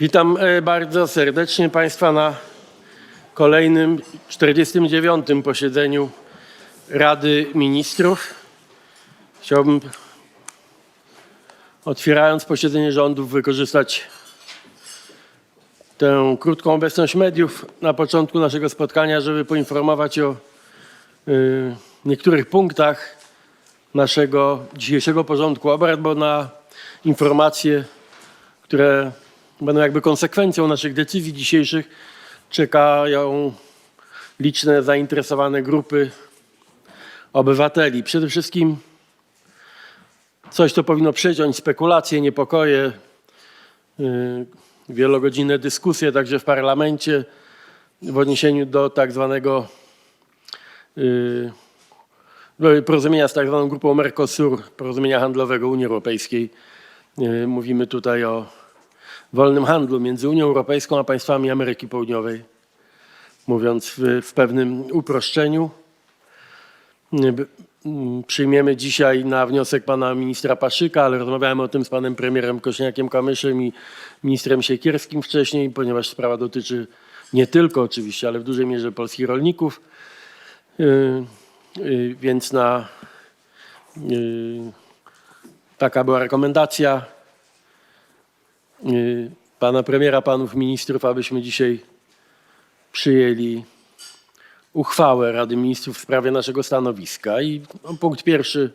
Witam e, bardzo serdecznie Państwa na kolejnym 49. posiedzeniu Rady Ministrów. Chciałbym, otwierając posiedzenie rządów, wykorzystać tę krótką obecność mediów na początku naszego spotkania, żeby poinformować o y, niektórych punktach naszego dzisiejszego porządku obrad, bo na informacje, które będą jakby konsekwencją naszych decyzji dzisiejszych, czekają liczne zainteresowane grupy obywateli. Przede wszystkim coś, co powinno przeciąć spekulacje, niepokoje, yy, wielogodzinne dyskusje także w parlamencie w odniesieniu do tak zwanego do porozumienia z tak zwaną grupą Mercosur, porozumienia handlowego Unii Europejskiej. Yy, Mówimy tutaj o wolnym handlu między Unią Europejską a państwami Ameryki Południowej, mówiąc w, w pewnym uproszczeniu. Przyjmiemy dzisiaj na wniosek pana ministra Paszyka, ale rozmawiałem o tym z panem premierem Kośniakiem-Kamyszem i ministrem Siekierskim wcześniej, ponieważ sprawa dotyczy nie tylko oczywiście, ale w dużej mierze polskich rolników. Yy, yy, Więc na, yy, taka była rekomendacja pana premiera, panów ministrów, abyśmy dzisiaj przyjęli uchwałę Rady Ministrów w sprawie naszego stanowiska. I no, punkt pierwszy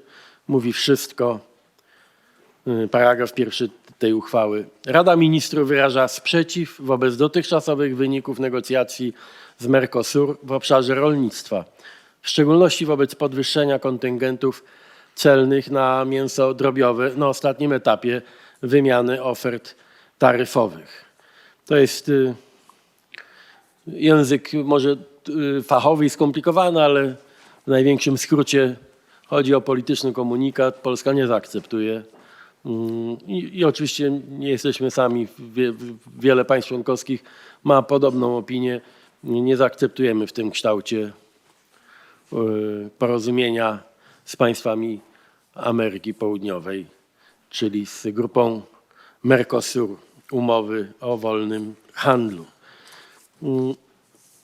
mówi wszystko. Yy, Paragraf pierwszy tej uchwały. Rada Ministrów wyraża sprzeciw wobec dotychczasowych wyników negocjacji z Mercosur w obszarze rolnictwa, w szczególności wobec podwyższenia kontyngentów celnych na mięso drobiowe na ostatnim etapie wymiany ofert taryfowych. To jest y, język może y, fachowy i skomplikowany, ale w największym skrócie chodzi o polityczny komunikat. Polska nie zaakceptuje. Mm, I, I oczywiście nie jesteśmy sami. Wie, wiele państw członkowskich ma podobną opinię. Nie nie zaakceptujemy w tym kształcie y, porozumienia z państwami Ameryki Południowej, czyli z grupą Mercosur, umowy o wolnym handlu. Mm,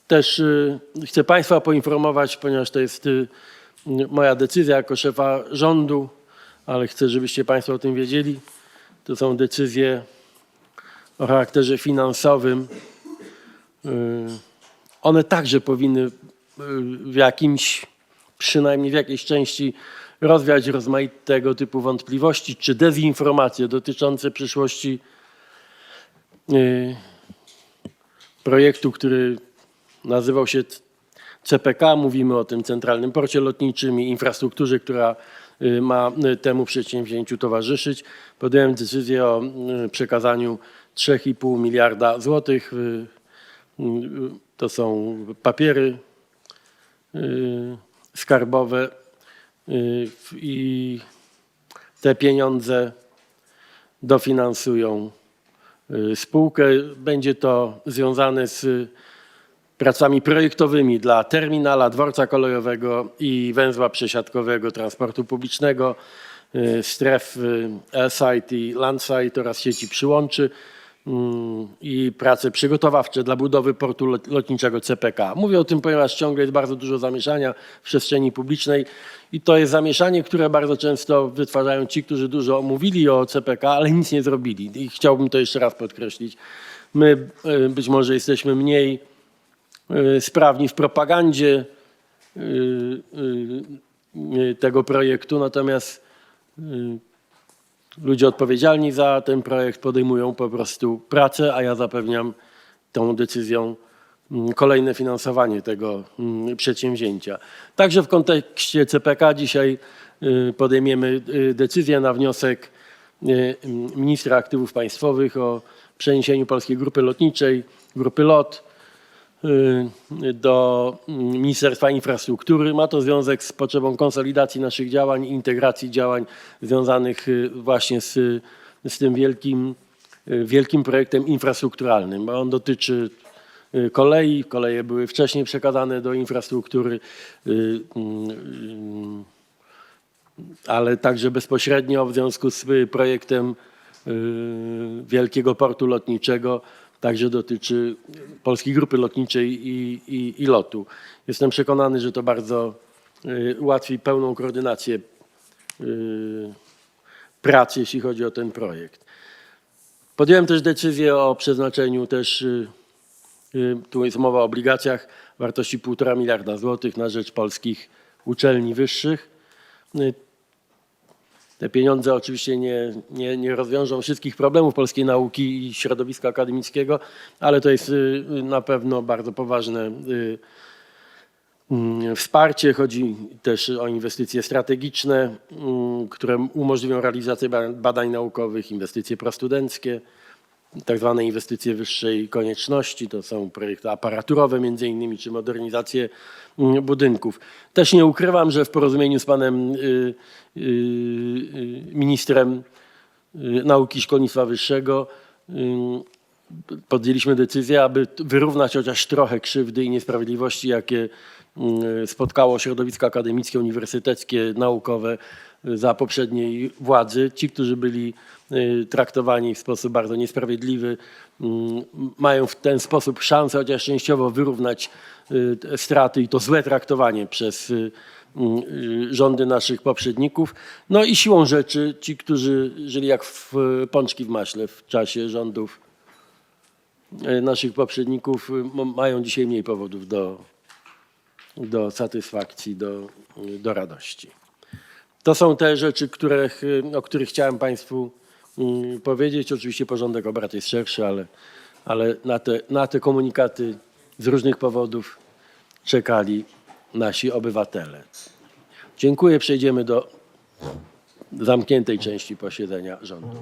Też y, chcę Państwa poinformować, ponieważ to jest y, moja decyzja jako szefa rządu, ale chcę, żebyście Państwo o tym wiedzieli. To są decyzje o charakterze finansowym. Y, One także powinny w jakimś, przynajmniej w jakiejś części rozwiać rozmaitego typu wątpliwości czy dezinformacje dotyczące przyszłości projektu, który nazywał się CPK. Mówimy o tym Centralnym Porcie Lotniczym i infrastrukturze, która y, ma y, temu przedsięwzięciu towarzyszyć. Podjąłem decyzję o y, przekazaniu 3,5 miliarda złotych. y, y, To są papiery y, skarbowe y, i te pieniądze dofinansują y, spółkę. Będzie to związane z pracami projektowymi dla terminala, dworca kolejowego i węzła przesiadkowego transportu publicznego, y, stref y, Airside i Landside oraz sieci przyłączy i prace przygotowawcze dla budowy portu lot- lotniczego CPK. Mówię o tym, ponieważ ciągle jest bardzo dużo zamieszania w przestrzeni publicznej i to jest zamieszanie, które bardzo często wytwarzają ci, którzy dużo mówili o CPK, ale nic nie zrobili. I chciałbym to jeszcze raz podkreślić. My y, być może jesteśmy mniej y, sprawni w propagandzie y, tego projektu, natomiast ludzie odpowiedzialni za ten projekt podejmują po prostu pracę, a ja zapewniam tą decyzją mm, kolejne finansowanie tego mm, przedsięwzięcia. Także w kontekście CPK dzisiaj y, podejmiemy y, decyzję na wniosek y, mm, ministra aktywów państwowych o przeniesieniu Polskiej Grupy Lotniczej, Grupy LOT, do mm, Ministerstwa Infrastruktury. Ma to związek z potrzebą konsolidacji naszych działań, integracji działań związanych y, właśnie z, z tym wielkim, y, wielkim projektem infrastrukturalnym. Bo On dotyczy y, kolei. Koleje były wcześniej przekazane do infrastruktury, y, ale także bezpośrednio w związku z y, projektem wielkiego portu lotniczego, także dotyczy Polskiej Grupy Lotniczej i, i, i lotu. Jestem przekonany, że to bardzo y, ułatwi pełną koordynację y, pracy, jeśli chodzi o ten projekt. Podjąłem też decyzję o przeznaczeniu też, y, y, tu jest mowa o obligacjach wartości 1,5 miliarda złotych na rzecz polskich uczelni wyższych. Y, Te pieniądze oczywiście nie, nie, nie rozwiążą wszystkich problemów polskiej nauki i środowiska akademickiego, ale to jest y, y, na pewno bardzo poważne y, mm, wsparcie. Chodzi też o inwestycje strategiczne, mm, które umożliwią realizację ba- badań naukowych, inwestycje prostudenckie, tak zwane inwestycje wyższej konieczności, to są projekty aparaturowe między innymi, czy modernizację mm, budynków. Też nie ukrywam, że w porozumieniu z panem y, y, y, ministrem nauki i szkolnictwa wyższego podjęliśmy decyzję, aby wyrównać chociaż trochę krzywdy i niesprawiedliwości, jakie mm, spotkało środowisko akademickie, uniwersyteckie, naukowe za poprzedniej władzy. Ci, którzy byli y, traktowani w sposób bardzo niesprawiedliwy, mm, mają w ten sposób szansę chociaż częściowo wyrównać y, straty i to złe traktowanie przez y, rządy naszych poprzedników. No i siłą rzeczy ci, którzy żyli jak w pączki w maśle w czasie rządów naszych poprzedników mają dzisiaj mniej powodów do, do satysfakcji, do, do radości. To są te rzeczy, których, y, o których chciałem Państwu mm, powiedzieć. Oczywiście porządek obrad jest szerszy, ale, ale na, te, na te komunikaty z różnych powodów czekali nasi obywatele. Dziękuję. Przejdziemy do zamkniętej części posiedzenia rządu.